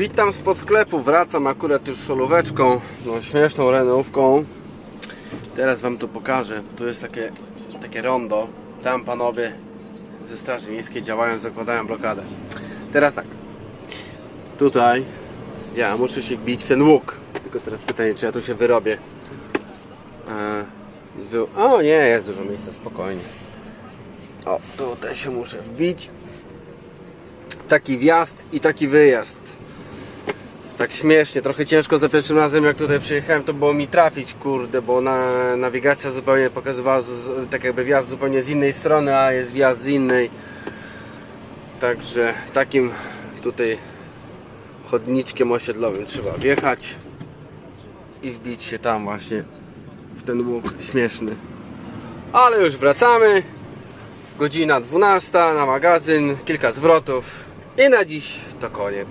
Witam spod sklepu, wracam akurat już solóweczką, no śmieszną renówką. Teraz wam tu pokażę, tu jest takie, takie rondo, tam panowie ze Straży Miejskiej działają, zakładają blokadę. Teraz tak, tutaj ja muszę się wbić w ten łuk, tylko teraz pytanie, czy ja tu się wyrobię. E, O nie, jest dużo miejsca, spokojnie. O, tutaj się muszę wbić. Taki wjazd i taki wyjazd. Tak śmiesznie, trochę ciężko za pierwszym razem jak tutaj przyjechałem to było mi trafić, kurde, bo na, nawigacja zupełnie pokazywała z, tak jakby wjazd zupełnie z innej strony, a jest wjazd z innej. Także takim tutaj chodniczkiem osiedlowym trzeba wjechać i wbić się tam właśnie w ten łuk śmieszny. Ale już wracamy. Godzina 12 na magazyn, kilka zwrotów i na dziś to koniec.